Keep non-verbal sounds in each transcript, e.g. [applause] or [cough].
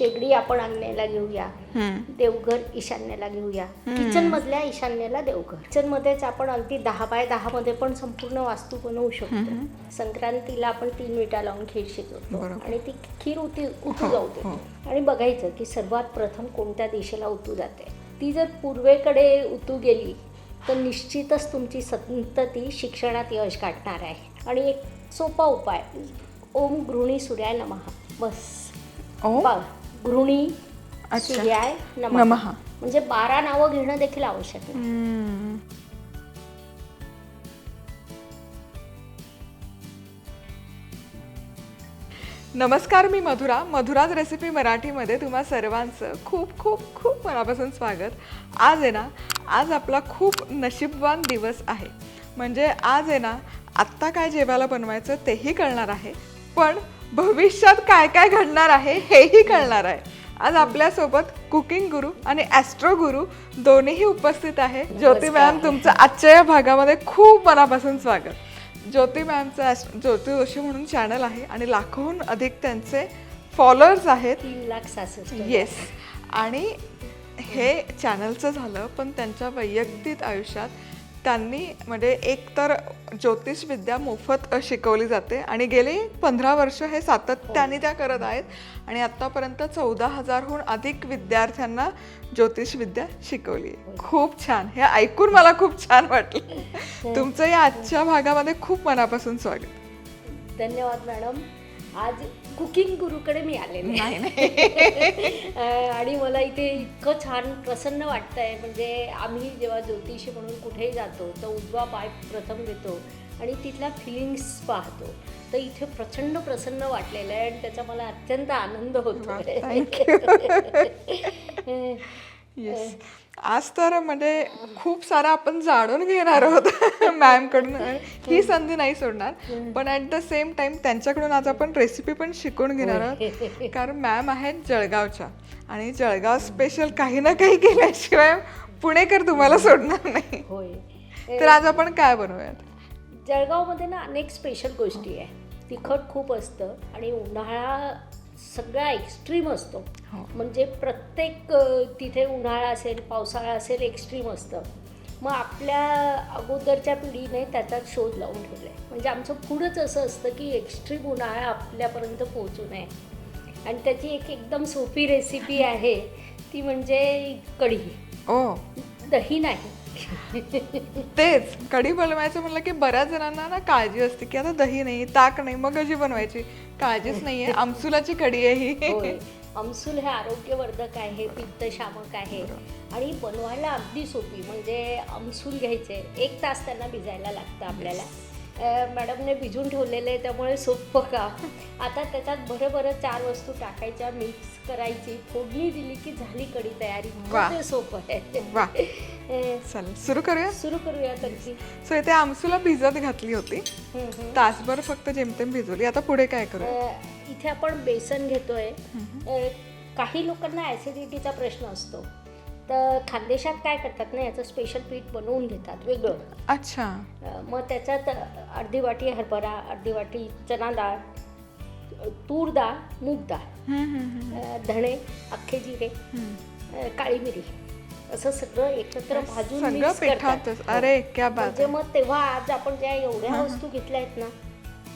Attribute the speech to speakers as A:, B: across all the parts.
A: शेगडी आपण आग्नेला घेऊया. देवघर ईशान्येला घेऊया. किचन मधल्या ईशान्येला देवघर. किचन मध्येच आपण अगदी दहा बाय दहा मध्ये पण संपूर्ण वास्तू बनवू शकतो. संक्रांतीला आपण तीन विटा लावून खीर शिजवतो. आणि ती खीर उती उतू जाऊ देतो आणि बघायचं की सर्वात प्रथम कोणत्या दिशेला उतू जाते? ती जर पूर्वेकडे उतू गेली तर निश्चितच तुमची संतती शिक्षणात यश गाठणार आहे. आणि एक सोपा उपाय ओम गृहिणी सूर्याय नमः. बस.
B: ओ
A: बा गृहिणी. सूर्याय नमः. म्हणजे बारा नावं घेणं देखील आवश्यक आहे
B: हम्म. नमस्कार मी मधुरा मधुराज रेसिपी मराठीमध्ये तुम्हा सर्वांचं खूप खूप खूप मनापासून स्वागत आज आहे ना आज आपला खूप नशीबवान दिवस आहे म्हणजे आज आहे ना आत्ता काय जेवायला बनवायचं तेही कळणार आहे पण भविष्यात काय काय घडणार आहे हेही कळणार आहे. आज आपल्यासोबत कुकिंग गुरु आणि ॲस्ट्रो गुरु दोन्हीही उपस्थित आहे. ज्योती मॅम तुमचं आजच्या या भागामध्ये खूप मनापासून स्वागत. ज्योती मॅमचं ज्योती जोशी म्हणून चॅनल आहे आणि लाखोहून अधिक त्यांचे फॉलोअर्स आहेत.
A: लाख
B: येस आणि हे चॅनलचं झालं पण त्यांच्या वैयक्तिक आयुष्यात त्यांनी म्हणजे एक तर ज्योतिष विद्या मोफत शिकवली जाते आणि गेली पंधरा वर्ष हे सातत्याने त्या करत आहेत आणि आत्तापर्यंत चौदा हजारहून अधिक विद्यार्थ्यांना ज्योतिष विद्या शिकवली. खूप छान. हे ऐकून मला खूप छान वाटलं. तुमचं या आजच्या भागामध्ये खूप मनापासून स्वागत.
A: धन्यवाद मॅडम. आज कुकिंग गुरुकडे मी आलेले.
B: नाही [laughs]
A: आणि मला इथे इतकं छान प्रसन्न वाटतंय. म्हणजे आम्ही जेव्हा ज्योतिषी म्हणून कुठेही जातो तर उजवा पाय प्रथम घेतो आणि तिथल्या फिलिंग्स पाहतो. तर इथे प्रचंड प्रसन्न वाटलेलं आहे आणि त्याचा मला अत्यंत आनंद होतो [laughs]
B: येस आज तर म्हणजे खूप सारं आपण जाणून घेणार आहोत [laughs] मॅमकडून. [laughs] ही संधी नाही सोडणार. पण ॲट द सेम टाइम त्यांच्याकडून आज आपण रेसिपी पण शिकून घेणार आहोत. [laughs] कारण मॅम आहेत जळगावच्या. आणि जळगाव स्पेशल काही ना काही केल्याशिवाय पुणेकर तुम्हाला सोडणार नाही.
A: होय.
B: तर आज आपण काय बनवूयात?
A: जळगावमध्ये ना अनेक स्पेशल गोष्टी आहे. तिखट खूप असतं आणि उन्हाळा सगळा एक्स्ट्रीम असतो.
B: हो.
A: म्हणजे प्रत्येक तिथे उन्हाळा असेल पावसाळा असेल एक्स्ट्रीम असतं. मग आपल्या अगोदरच्या पिढीने त्याचा शोध लावून ठेवला आहे म्हणजे आमचं पुढंच असं असतं की एक्स्ट्रीम उन्हाळा आपल्यापर्यंत पोहोचू नये. आणि त्याची एक एकदम सोपी रेसिपी [laughs] आहे ती म्हणजे कढी.
B: ओ
A: दही नाही. [laughs]
B: तेच कढी बनवायचं म्हणलं की बऱ्याच जणांना ना काळजी असते की आता दही नाही ताक नाही मग कशी बनवायची. काळजीच नाहीये [laughs] आमसुलाची कढी आहे ही.
A: होय. [laughs] अमसूल हे आरोग्यवर्धक आहे पित्तशामक आहे आणि बनवायला अगदी सोपी म्हणजे अमसूल घ्यायचे. एक तास त्यांना भिजायला लागतं आपल्याला. मॅडमने भिजून ठेवलेले आहे, त्यामुळे सोपं का आता त्याच्यात बरं बरं चार वस्तू टाकायच्या मिक्स करायची. फोडणी दिली की झाली कढी तयारी. ते सोपं आहे. [laughs]
B: चालेल सुरू करूया?
A: सुरू करूया तर
B: सो इथे आमसूला भिजत घातली होती. तासभर फक्त जेमतेम भिजवली. आता पुढे काय करूया?
A: अ, इथे आपण बेसन घेतोय. काही लोकांना ॲसिडिटीचा प्रश्न असतो. तर खानदेशात काय करतात ना याचं स्पेशल पीठ बनवून घेतात वेगळं.
B: अच्छा.
A: मग त्याच्यात अर्धी वाटी हरभरा अर्धी वाटी चना डाळ तूर डाळ मूग डाळ धणे अख्खे जिरे काळी मिरी असं सगळं एकत्र भाजून करतात. हो.
B: अरे क्या बात
A: म्हणजे मग तेव्हा आज आपण ज्या एवढ्या वस्तू घेतल्या आहेत ना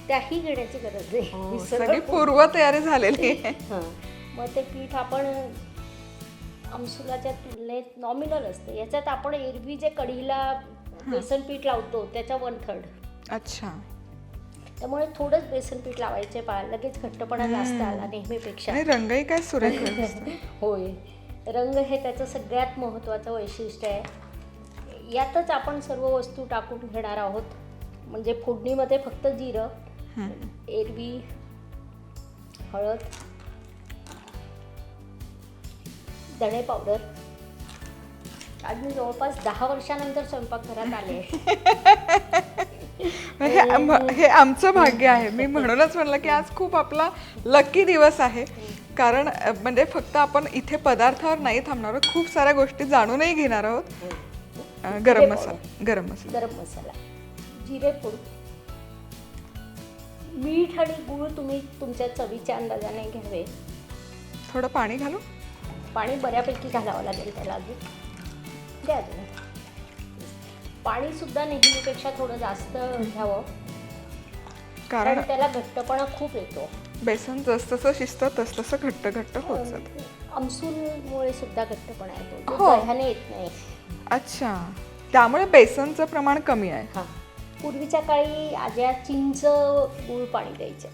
A: त्याही घेण्याची गरज नाही
B: हो, [laughs] सगळी पूर्व तयारी झालेली आहे. [laughs]
A: हां. मग ते पीठ आपण आमसुलाच्या तुलनेत नॉमिनल असतं. याच्यात आपण एरवी जे कढीला बेसन पीठ लावतो त्याच्या वन थर्ड
B: अच्छा.
A: त्यामुळे थोडंच बेसन पीठ लावायचे पा लगेच घट्टपणा जास्त आला नेहमीपेक्षा.
B: रंगही काय सुरेख. [laughs]
A: होय. रंग हे त्याचं सगळ्यात महत्त्वाचं वैशिष्ट्य आहे. यातच आपण सर्व वस्तू टाकून घेणार आहोत. म्हणजे फोडणीमध्ये फक्त जिरं. एरवी हळद धणे पावडर आज मी जवळपास दहा वर्षानंतर स्वयंपाकघरात आले.
B: हे आम- हे आमचं भाग्य आहे. मी म्हणूनच म्हणलं की आज खूप आपला लकी दिवस आहे. कारण अ, म्हणजे फक्त आपण इथे पदार्थावर नाही थांबणार आहोत. खूप साऱ्या गोष्टी जाणूनही घेणार आहोत. अ, गरम मसाला. गरम मसाला.
A: गरम मसाला. जिरेपूड मीठ आणि गूळ तुम्ही तुमच्या चवीच्या अंदाजाने घ्यावे.
B: थोडं पाणी घालू
A: पाणी बऱ्यापैकी घालावं लागेल त्याला अजून. द्या अजून. पाणी सुद्धा नेहमीपेक्षा थोडं जास्त घ्यावं.
B: कारण
A: त्याला घट्टपणा खूप येतो.
B: बेसन जसं शिजतं तस तसं घट्ट घट्ट होत जातं.
A: आमसूलमुळे सुद्धा घट्टपणा येतो.
B: हो.
A: तो दह्याने येत नाही.
B: अच्छा. त्यामुळे बेसनचं प्रमाण कमी आहे.
A: हां. पूर्वीच्या काळी आज्या चिंच गुळ पाणी द्यायचे.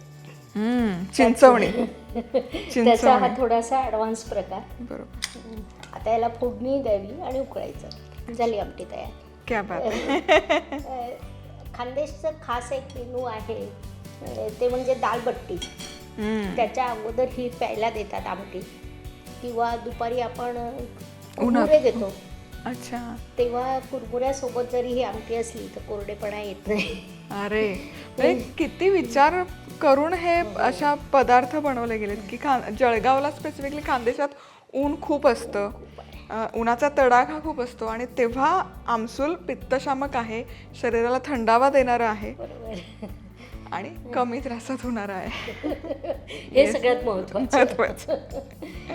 B: चिंचवणी.
A: त्याचा हा थोडासा ॲडव्हान्स प्रकार.
B: बरोबर.
A: आता याला फोडणी द्यावी आणि उकळायचं. झाली आमटी तयार.
B: क्या बात.
A: खानदेशचं खास एक मेनू आहे. ते म्हणजे दालबट्टी. त्याच्या अगोदर ही प्यायला देतात आमटी. किंवा दुपारी आपण. कुरमुरे देतो.
B: अच्छा.
A: तेव्हा कुरमुऱ्यासोबत जरी ही आमटी असली तर कोरडेपणा येत नाही.
B: अरे [laughs] किती विचार करून हे अशा पदार्थ बनवले गेलेत की खान जळगावला स्पेसिफिकली खानदेशात ऊन खूप असतं. उन्हाचा तडाखा खूप असतो आणि तेव्हा आमसूल पित्तशामक आहे शरीराला थंडावा देणारं आहे आणि कमी त्रासात होणार आहे. [laughs]
A: हे सगळ्यात महत्वाचं.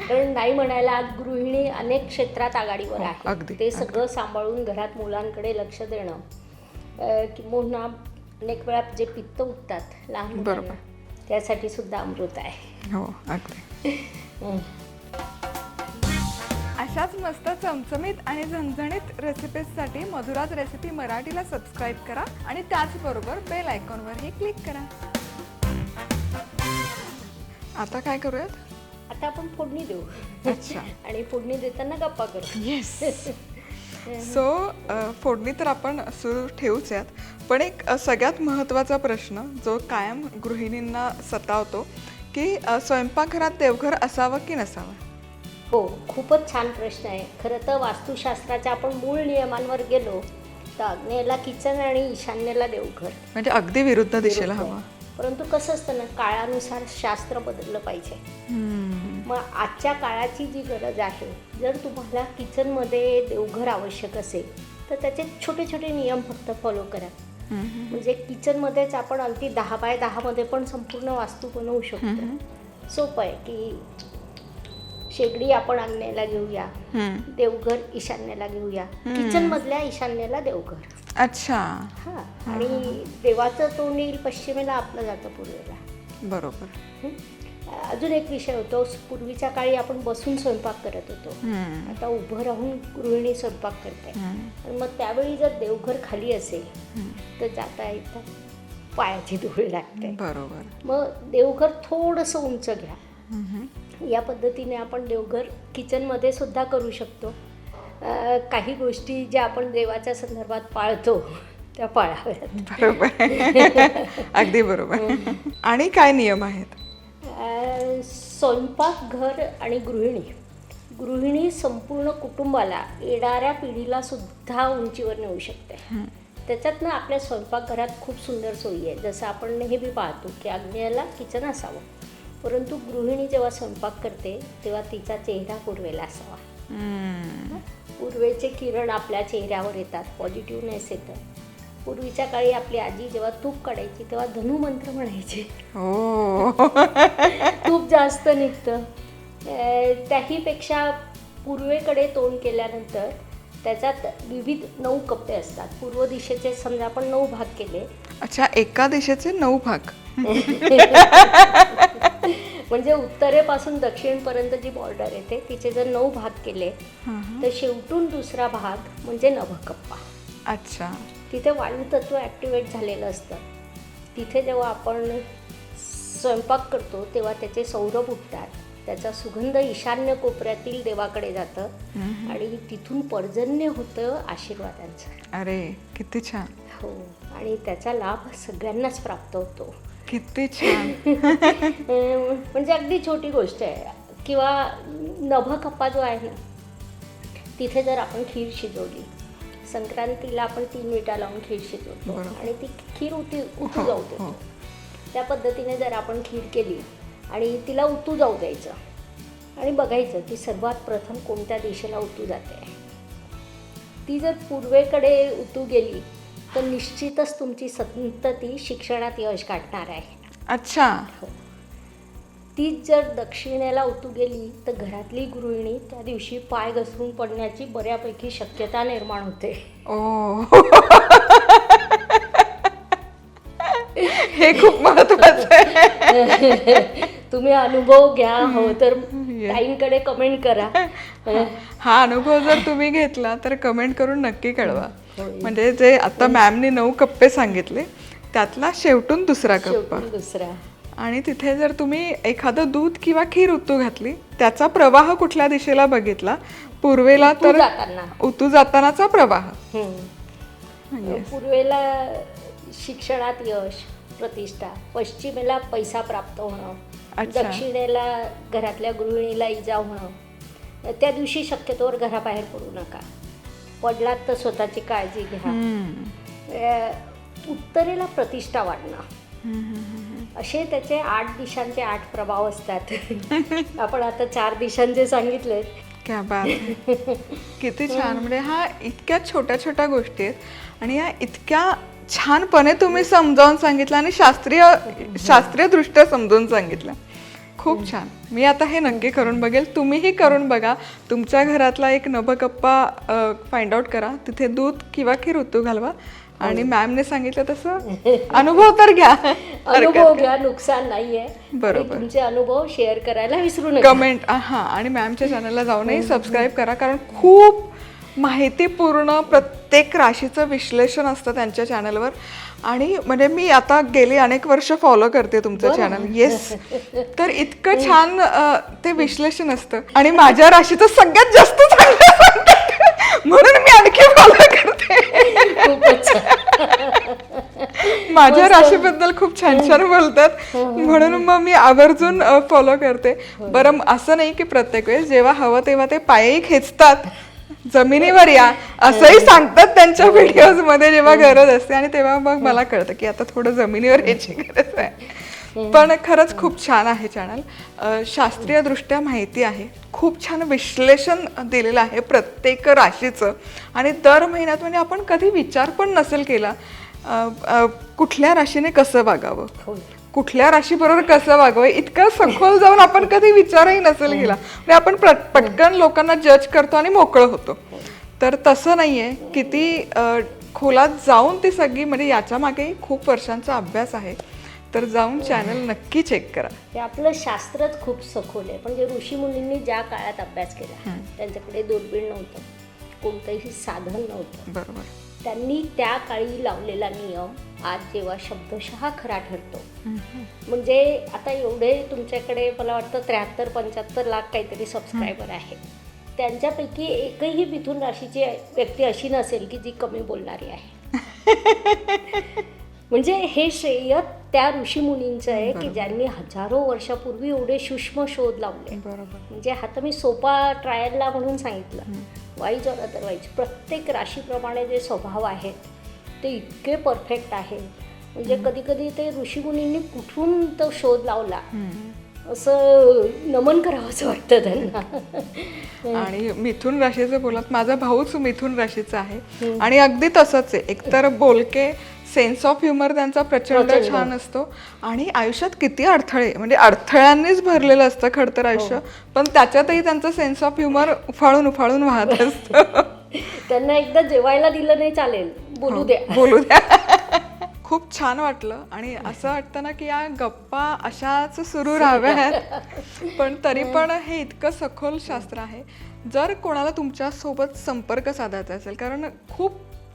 A: कारण नाही म्हणायला आज गृहिणी अनेक क्षेत्रात आघाडीवर
B: हो,
A: आहे ते सगळं सांभाळून घरात मुलांकडे लक्ष देणं किंबहुना अनेक वेळा जे पित्त उठतात लहान
B: बरोबर.
A: त्यासाठी सुद्धा अमृत आहे.
B: हो अगदी. अशाच मस्त चमचमीत आणि झणझणीत रेसिपीजसाठी मधुराज रेसिपी मराठीला सबस्क्राईब करा आणि त्याचबरोबर बेल आयकॉनवरही क्लिक करा. आता काय करूयात?
A: आता आपण फोडणी देऊ.
B: अच्छा. [laughs]
A: आणि फोडणी देताना गप्पा करू.
B: येस सो [laughs] फोडणी तर आपण सुरू ठेवूच यात. पण एक सगळ्यात महत्त्वाचा प्रश्न जो कायम गृहिणींना सतावतो की स्वयंपाकघरात देवघर असावं की नसावं?
A: हो खूपच छान प्रश्न आहे. खरं तर वास्तुशास्त्राच्या आपण मूळ नियमांवर गेलो तर आग्नेयला किचन आणि ईशान्येला देवघर.
B: म्हणजे अगदी विरुद्ध दिशेला हवं.
A: परंतु कसं असतं ना काळानुसार शास्त्र बदललं पाहिजे. मग आजच्या काळाची जी गरज आहे जर तुम्हाला किचनमध्ये देवघर आवश्यक असेल तर त्याचे छोटे छोटे नियम फक्त फॉलो करा. म्हणजे किचनमध्येच आपण अगदी दहा बाय दहामध्ये पण संपूर्ण वास्तू बनवू शकतो. सोपं आहे की शेगडी आपण आग्नेयला घेऊया. देवघर ईशान्येला घेऊया. किचन मधल्या ईशान्येला देवघर.
B: अच्छा.
A: हा. आणि देवाचं तोंड येईल पश्चिमेला आपलं जातं पूर्वेला.
B: बरोबर?
A: अजून एक विषय होतो. पूर्वीच्या काळी आपण बसून स्वयंपाक करत होतो. आता उभं राहून गृहिणी स्वयंपाक करते. आणि मग त्यावेळी जर देवघर खाली असेल. तर जाता येता पायाची धूळ लागते
B: बरोबर.
A: मग देवघर थोडंसं उंच घ्या. या पद्धतीने आपण देवघर किचनमध्ये सुद्धा करू शकतो. काही गोष्टी ज्या आपण देवाच्या संदर्भात पाळतो त्या पाळाव्यात.
B: बरोबर. अगदी बरोबर. आणि काय नियम आहेत?
A: स्वयंपाकघर आणि गृहिणी. गृहिणी संपूर्ण कुटुंबाला येणाऱ्या पिढीला सुद्धा उंचीवर नेऊ शकते. त्याच्यातनं आपल्या स्वयंपाकघरात खूप सुंदर सोयी आहे. जसं आपण नेहमी पाहतो की आग्नेयाला किचन असावं. परंतु गृहिणी जेव्हा स्वयंपाक करते तेव्हा तिचा चेहरा पूर्वेला असावा. पूर्वेचे किरण आपल्या चेहऱ्यावर येतात. पॉझिटिव्हनेस येतं. पूर्वीच्या काळी आपली आजी जेव्हा तूप काढायची तेव्हा धनुमंत्र म्हणायचे.
B: हो. [laughs]
A: तूप जास्त निघतं. त्याहीपेक्षा पूर्वेकडे तोंड केल्यानंतर त्याच्यात विविध नऊ कप्पे असतात. पूर्व दिशेचे समजा आपण नऊ भाग केले.
B: अच्छा एका दिशेचे नऊ भाग. [laughs]
A: म्हणजे उत्तरेपासून दक्षिणपर्यंत जी बॉर्डर येते तिचे जर नऊ भाग केले तर शेवटून दुसरा भाग म्हणजे नभकप्पा
B: अच्छा.
A: तिथे वायुतत्व ॲक्टिवेट झालेलं असतं. तिथे जेव्हा आपण स्वयंपाक करतो तेव्हा त्याचे सौरभ उठतात त्याचा सुगंध ईशान्य कोपऱ्यातील देवाकडे जातं आणि तिथून पर्जन्य होतं आशीर्वादांचं.
B: अरे किती छान.
A: हो आणि त्याचा लाभ सगळ्यांनाच प्राप्त होतो.
B: किती छान. [laughs]
A: म्हणजे अगदी छोटी गोष्ट आहे. किंवा नभकप्पा जो आहे ना तिथे जर आपण खीर शिजवली संक्रांतीला आपण तीन विटा लावून खीर शिजवतो
B: बरोबर.
A: आणि ती खीर उती उतू
B: हो,
A: जाऊ
B: हो.
A: देतो त्या पद्धतीने जर आपण खीर केली आणि तिला उतू जाऊ द्यायचं आणि बघायचं की सर्वात प्रथम कोणत्या दिशेला उतू जाते. ती जर पूर्वेकडे उतू गेली तर निश्चितच तुमची संतती शिक्षणात यश गाठणार आहे.
B: अच्छा.
A: हो. तीच जर दक्षिणेला ओतू गेली तर घरातली गृहिणी त्या दिवशी पाय घसरून पडण्याची बऱ्यापैकी शक्यता निर्माण होते.
B: ओ. हे खूप महत्वाचं आहे.
A: तुम्ही अनुभव घ्या हो तर ताईंकडे कमेंट करा.
B: हा अनुभव जर तुम्ही घेतला तर कमेंट करून नक्की कळवा.
A: होय.
B: म्हणजे जे आता मॅमनी नऊ कप्पे सांगितले त्यातला शेवटून दुसरा कप्पा.
A: दुसरा.
B: आणि तिथे जर तुम्ही एखादं दूध किंवा खीर उतू घातली त्याचा प्रवाह कुठल्या दिशेला बघितला? पूर्वेला तर
A: जाताना.
B: उतू जातानाचा प्रवाह.
A: पूर्वेला शिक्षणात यश प्रतिष्ठा पश्चिमेला पैसा प्राप्त होणं. दक्षिणेला घरातल्या गृहिणीला इजा होणं त्या दिवशी शक्यतोवर घराबाहेर पडू नका. पडलात तर स्वतःची काळजी घ्या. उत्तरेला प्रतिष्ठा वाढणं. असे त्याचे आठ दिशांचे आठ प्रभाव असतात. आपण आता चार दिशांचे सांगितले.
B: क्या बात. किती छान. म्हणजे हा इतक्या छोट्या छोट्या गोष्टी आहेत. आणि या इतक्या छानपणे तुम्ही समजावून सांगितलं आणि शास्त्रीय शास्त्रीय दृष्ट्या समजून सांगितलं. खूप छान. मी आता हे नक्की करून बघेल. तुम्हीही करून बघा. तुमच्या घरातला एक नभकप्पा फाइंड आउट करा. तिथे दूध किंवा खीर ऋतू घालवा. आणि मॅमने सांगितलं तसं अनुभव तर घ्या.
A: अनुभव घ्या नुकसान नाहीये.
B: बरोबर.
A: तुमचे अनुभव शेअर करायला विसरू नका.
B: कमेंट हा आणि मॅमच्या चॅनलला जाऊनही सबस्क्राईब करा कारण खूप माहितीपूर्ण प्रत्येक राशीचं विश्लेषण असतं त्यांच्या चॅनलवर आणि म्हणजे मी आता गेली अनेक वर्ष फॉलो करते तुमचं चॅनल येस [laughs] तर इतकं छान ते विश्लेषण असतं. आणि माझ्या राशीचं सगळ्यात जास्त चांगलं. [laughs] म्हणून मी आणखी फॉलो करते. माझ्या राशीबद्दल खूप छान छान बोलतात. म्हणून मग मी आवर्जून फॉलो करते. बरं असं नाही की प्रत्येक वेळेस जेव्हा हवं तेव्हा ते पायही खेचतात. जमिनीवर या. असंही सांगतात त्यांच्या व्हिडिओजमध्ये जेव्हा गरज असते आणि तेव्हा मग मला कळतं की आता थोडं जमिनीवर यायची गरज आहे. पण खरंच खूप छान आहे चॅनल शास्त्रीय दृष्ट्या माहिती आहे. खूप छान विश्लेषण दिलेलं आहे प्रत्येक राशीचं. आणि दर महिन्यात म्हणजे आपण कधी विचार पण नसेल केला कुठल्या राशीने कसं वागावं?
A: होय.
B: कुठल्या राशीबरोबर कसं वागावं? इतकं सखोल जाऊन आपण कधी विचारही नसेल केला. म्हणजे आपण पटकन लोकांना जज करतो आणि मोकळं होतो. तर तसं नाहीये. किती अ, खोलात जाऊन ती सगळी म्हणजे याच्या मागेही खूप वर्षांचा अभ्यास आहे. तर जाऊन चॅनल नक्की चेक करा.
A: हे आपलं शास्त्रच खूप सखोल आहे. म्हणजे ऋषी मुनींनी ज्या काळात अभ्यास केला त्यांच्याकडे दुर्बीण नव्हतं. कोणतंही साधन नव्हतं.
B: बरोबर.
A: त्यांनी त्या काळी लावलेला नियम आज जेव्हा शब्दशः खरा ठरतो. म्हणजे आता एवढे तुमच्याकडे मला वाटतं त्र्याहत्तर पंच्याहत्तर लाख काहीतरी सबस्क्रायबर आहे त्यांच्यापैकी एकही मिथुन राशीची व्यक्ती अशी नसेल की जी कमी बोलणारी आहे. [laughs] म्हणजे हे श्रेय त्या ऋषीमुनींचं आहे की ज्यांनी हजारो वर्षापूर्वी एवढे सूक्ष्म शोध लावले.
B: बरोबर.
A: म्हणजे हा तर मी सोपा ट्रायलला म्हणून सांगितलं. वाईज ऑर अदरवाईज प्रत्येक राशीप्रमाणे जे स्वभाव आहेत ते इतके परफेक्ट आहेत. म्हणजे कधी कधी ते ऋषीमुनींनी कुठून तो शोध लावला? असं नमन करावं असं वाटतं त्यांना. [laughs]
B: आणि मिथुन राशीचं बोलत माझा भाऊच मिथुन राशीचा आहे. आणि अगदी तसंच आहे. एकतर बोलके सेन्स ऑफ ह्युमर त्यांचा प्रचंड. छान असतो. आणि आयुष्यात किती अडथळे म्हणजे अडथळ्यांनीच भरलेलं असतं खडतर आयुष्य. पण त्याच्यातही त्यांचं सेन्स ऑफ ह्युमर उफाळून उफाळून वाहत [laughs] असतं.
A: त्यांना एकदा जेवायला दिलं नाही चालेल. बोलू द्या.
B: बोलू द्या. [laughs] खूप छान वाटलं. आणि असं वाटतं ना की या गप्पा अशाच सुरू राहाव्यात [laughs] पण तरी पण हे इतकं सखोल शास्त्र आहे. जर कोणाला तुमच्यासोबत संपर्क साधायचा असेल कारण खूप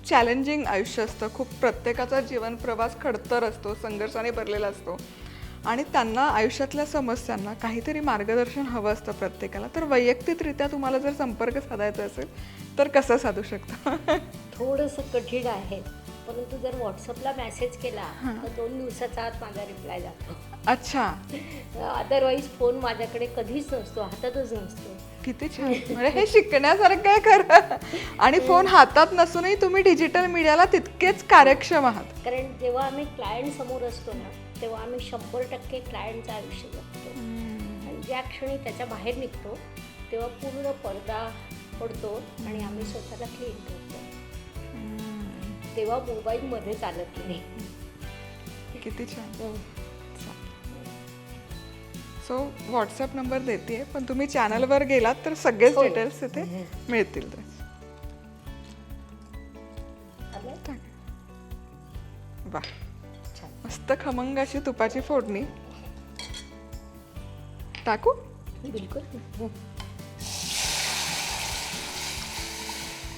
B: चॅलेंजिंग आयुष्य असतं. खूप प्रत्येकाचा जीवन प्रवास खडतर असतो संघर्षाने भरलेला असतो. आणि त्यांना आयुष्यातल्या समस्यांना काहीतरी मार्गदर्शन हवं असतं प्रत्येकाला. तर वैयक्तिकरित्या तुम्हाला जर संपर्क साधायचा असेल तर कसं साधू शकता?
A: थोडंसं कठीण आहे. परंतु जर व्हॉट्सअपला मेसेज केला तर दोन दिवसाचा आत माझा रिप्लाय जातो.
B: अच्छा. [laughs]
A: अदरवाईज फोन माझ्याकडे कधीच नसतो हातातच नसतो.
B: किती छान. म्हणजे हे शिकण्यासारखं आहे खरं. आणि फोन हातात नसूनही तुम्ही डिजिटल मीडियाला तितकेच कार्यक्षम आहात.
A: कारण जेव्हा आम्ही क्लायंट समोर असतो ना तेव्हा आम्ही शंभर टक्के क्लायंटचं आयुष्य जगतो आणि ज्या क्षणी त्याच्या बाहेर निघतो तेव्हा पूर्ण पडदा पडतो आणि आम्ही स्वतःला क्लीन करतो. तेव्हा मोबाईलमध्ये चालत नाही.
B: किती छान. सो व्हॉट्सअप नंबर देते पण तुम्ही चॅनलवर गेलात तर सगळेच. डिटेल्स तिथे मिळतील. ते
A: आलं?
B: वा मस्त खमंग अशी तुपाची फोडणी. टाकू?
A: बिलकुल.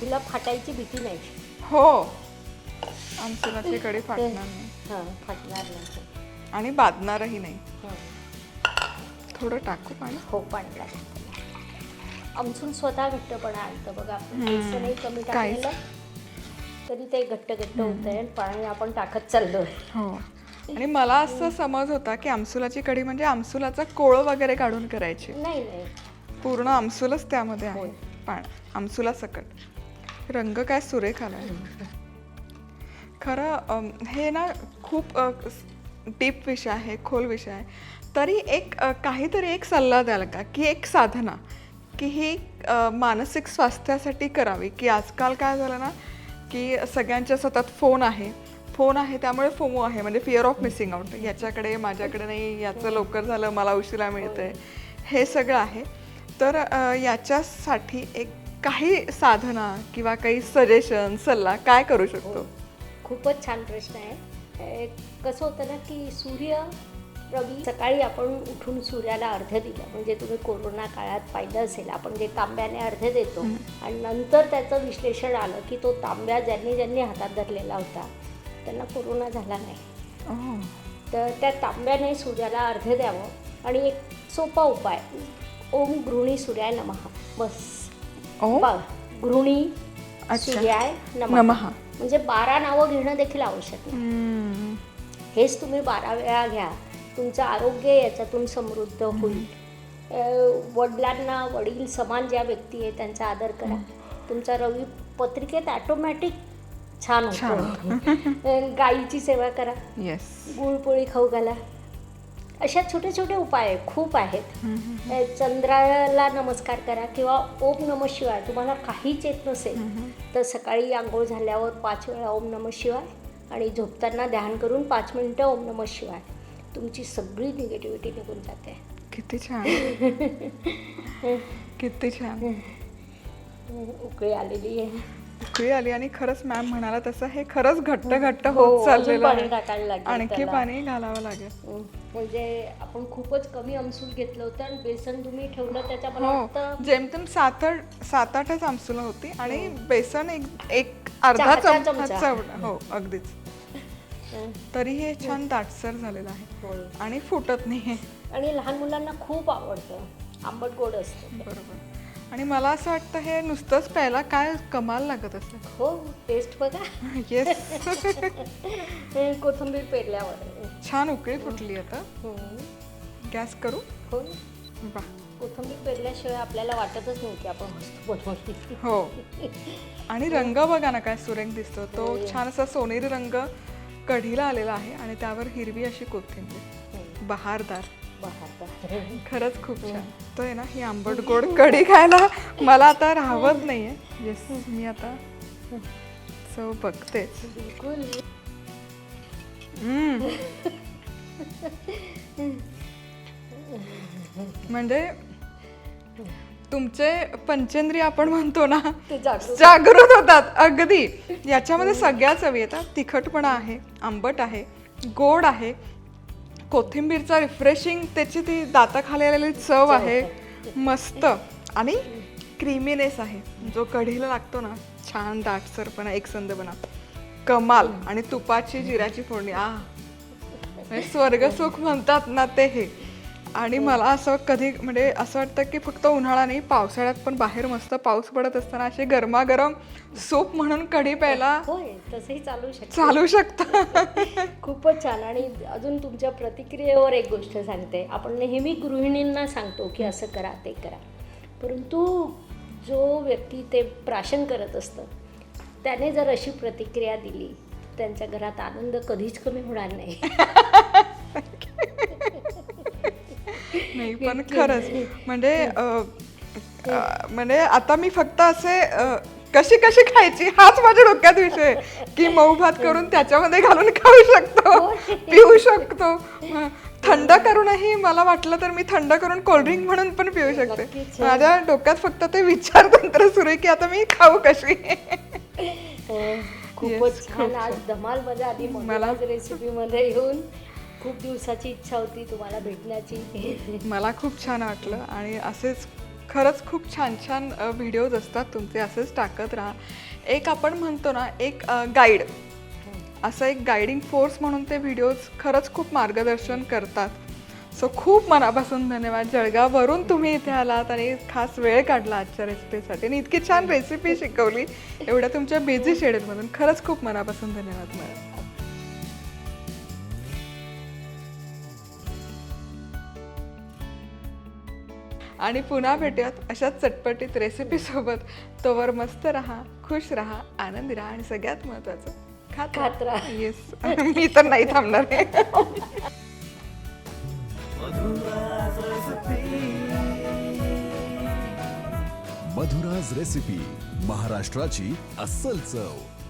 A: तुला फाटायची भीती नाही.
B: हो. आमसुलाची कढी फाटणार नाही.
A: हां फाटणार नाही
B: आणि बादणारही नाही. थोडं टाकू पाणी?
A: हो पाणी आमसून स्वतः घट्टपणा आणतं बघा आपण. कमी. टाकलेलं तरी ते घट्ट घट्ट होत आहे पाणी आपण टाकत चाललोय.
B: हो. आणि मला असं समज होता की आमसुलाची कढी म्हणजे आमसुलाचा कोळ वगैरे काढून करायची.
A: नाही नाही.
B: पूर्ण आमसूलच त्यामध्ये आहे. पाण. आमसुला सकट. रंग काय सुरेख आलाय. खरं हे ना खूप डीप विषय आहे खोल विषय आहे. तरी एक काहीतरी एक सल्ला द्याल का? की एक साधना की ही मानसिक स्वास्थ्यासाठी करावी. की आजकाल काय झालं ना की सगळ्यांच्या सतत फोन आहे. फोन आहे त्यामुळे फोमो आहे. म्हणजे फिअर ऑफ मिसिंग आउट याच्याकडे माझ्याकडे नाही याचं लवकर झालं मला उशिरा मिळतंय. हे सगळं आहे. तर याच्यासाठी एक काही साधना किंवा काही सजेशन सल्ला काय करू शकतो?
A: खूपच छान प्रश्न आहे. कसं होतं ना की सूर्य रवी सकाळी आपण उठून सूर्याला अर्घ्य दिलं. म्हणजे तुम्ही कोरोना काळात पाहिलं असेल आपण जे तांब्याने अर्घ्य देतो आणि नंतर त्याचं विश्लेषण आलं की तो तांब्या ज्यांनी ज्यांनी हातात धरलेला होता त्यांना कोरोना झाला नाही. तर त्या तांब्याने सूर्याला अर्घ्य द्यावं आणि एक सोपा उपाय ओम गृहिणी सूर्याय नमः. बस. गृहिणी. सूर्याय नमः.
B: नमः.
A: म्हणजे बारा नावं घेणं देखील आवश्यक नाही. हेच तुम्ही बारा वेळा घ्या. तुमचं आरोग्य याच्यातून समृद्ध होईल. वडिलांना वडील समान ज्या व्यक्ती आहे त्यांचा आदर करा. तुमचा रवी पत्रिकेत ऑटोमॅटिक छान होतो. गाईची सेवा करा. [laughs] गुळपोळी खाऊ घाला. अशा छोटे छोटे उपाय खूप आहेत. चंद्राला नमस्कार करा किंवा ओम नम शिवाय तुम्हाला काहीच येत नसेल तर सकाळी आंघोळ झाल्यावर पाच वेळा ओम नम शिवाय आणि झोपताना ध्यान करून पाच मिनटं ओम नम शिवाय. तुमची सगळी निगेटिव्हिटी निघून जाते.
B: किती छान. [laughs] किती छान.
A: उकळी आलेली आहे.
B: उकळी आली आणि खरंच मॅम म्हणाला तसं हे खरंच घट्ट घट्ट
A: हो,
B: होत चाललेलं
A: पाणी
B: आहे.
A: टाकायला लागेल
B: आणखी
A: त्याला.
B: पाणी घालावं लागेल.
A: म्हणजे आपण खूपच कमी आमसूल घेतलं होतं आणि बेसन तुम्ही ठेवलं त्याच्या मला
B: हो जेमतेम सात आठ सात आठच आमसुला होती आणि बेसन एक एक अर्धा
A: चहाचा
B: चमचा
A: चमचा.
B: चवडा हो अगदीच.
A: हं,
B: तरी हे छान दाटसर झालेलं आहे
A: होय.
B: आणि फुटत नाही
A: आणि लहान मुलांना खूप आवडतं. आंबट गोड असतं.
B: बरोबर. आणि मला असं वाटतं हे नुसतंच प्यायला काय कमाल लागत असेल.
A: हो टेस्ट बघा.
B: येस [laughs]
A: हे कोथिंबीर पेरल्यावर.
B: छान उकळी फुटली आता.
A: हं,
B: गॅस करू?
A: हो.
B: वा
A: कोथिंबीर पेरल्याशिवाय आपल्याला वाटतच नाही की आपण वस्तू बनवली.
B: हो. आणि रंग बघा ना काय सुरेख दिसतो. तो छान असा सोनेरी रंग कढीला आलेला आहे आणि त्यावर हिरवी अशी कोथिंबीर. बहारदार.
A: बहार
B: खरंच खूप छान. तो आहे ना ही आंबट गोड कढी खायला मला आता राहवत नाहीये. येस मी आता चव
A: बिलकुल.
B: हम्म. म्हणजे तुमचे पंचेंद्रिय आपण म्हणतो ना जागृत. होतात अगदी. याच्यामध्ये सगळ्या चवी येतात तिखटपणा आहे आंबट आहे गोड आहे कोथिंबीरचा रिफ्रेशिंग त्याची ती दाताखाली आलेली चव आहे. मस्त. आणि क्रीमीनेस आहे. जो कढीला लागतो ना छान दाटसरपणा एकसंदपणा कमाल. आणि तुपाची जिऱ्याची फोडणी. आ म्हणजे स्वर्गसुख म्हणतात ना ते हे. आणि मला असं कधी म्हणजे असं वाटतं की फक्त उन्हाळा नाही पावसाळ्यात पण बाहेर मस्त पाऊस पडत असताना असे गरमागरम सूप म्हणून कढी प्यायला
A: होय तसंही चालू शकतं.
B: चालू शकतं. [laughs]
A: खूपच छान. आणि अजून तुमच्या प्रतिक्रियेवर एक गोष्ट सांगते. आपण नेहमी गृहिणींना सांगतो की असं करा ते करा. परंतु जो व्यक्ती ते प्राशन करत असतं त्याने जर अशी प्रतिक्रिया दिली त्यांच्या घरात आनंद कधीच कमी होणार नाही. [laughs]
B: नाही पण खरंच. म्हणजे म्हणजे आता मी फक्त असे कशी कशी खायची हाच माझ्या डोक्यात विषय. की मऊ भात करून त्याच्यामध्ये घालून खाऊ शकतो पिऊ शकतो. थंड करूनही मला वाटलं तर मी थंड करून कोल्ड्रिंक म्हणून पण पिऊ शकते.
A: नक्कीच.
B: माझ्या डोक्यात फक्त ते विचारतंत्र सुरू आहे की आता मी खाऊ कशी.
A: अं, खूपच छान. आज धमाल मजा आली मला रेसिपीमध्ये येऊन. खूप दिवसाची इच्छा होती तुम्हाला भेटण्याची. [laughs]
B: मला खूप छान वाटलं आणि असेच खरंच खूप छान छान व्हिडिओज असतात तुमचे असेच टाकत राहा. एक आपण म्हणतो ना एक गाईड असं एक गायडिंग फोर्स म्हणून ते व्हिडिओज खरंच खूप मार्गदर्शन करतात. सो खूप मनापासून धन्यवाद. जळगाववरून तुम्ही इथे आलात आणि खास वेळ काढला आजच्या रेसिपीसाठी आणि इतकी छान रेसिपी शिकवली. एवढ्या तुमच्या बिझी शेड्यूलमधून खरंच खूप मनापासून धन्यवाद मॅडम आणि पुन्हा भेटूयात अशाच चटपटीत रेसिपीसोबत तोवर मस्त राहा खुश राहा आनंदी राहा आणि सगळ्यात महत्त्वाचं खात
A: खात राहा.
B: येस [laughs] मी तर नाही थांबणार आहे
C: मधुराज रेसिपी महाराष्ट्राची अस्सल चव.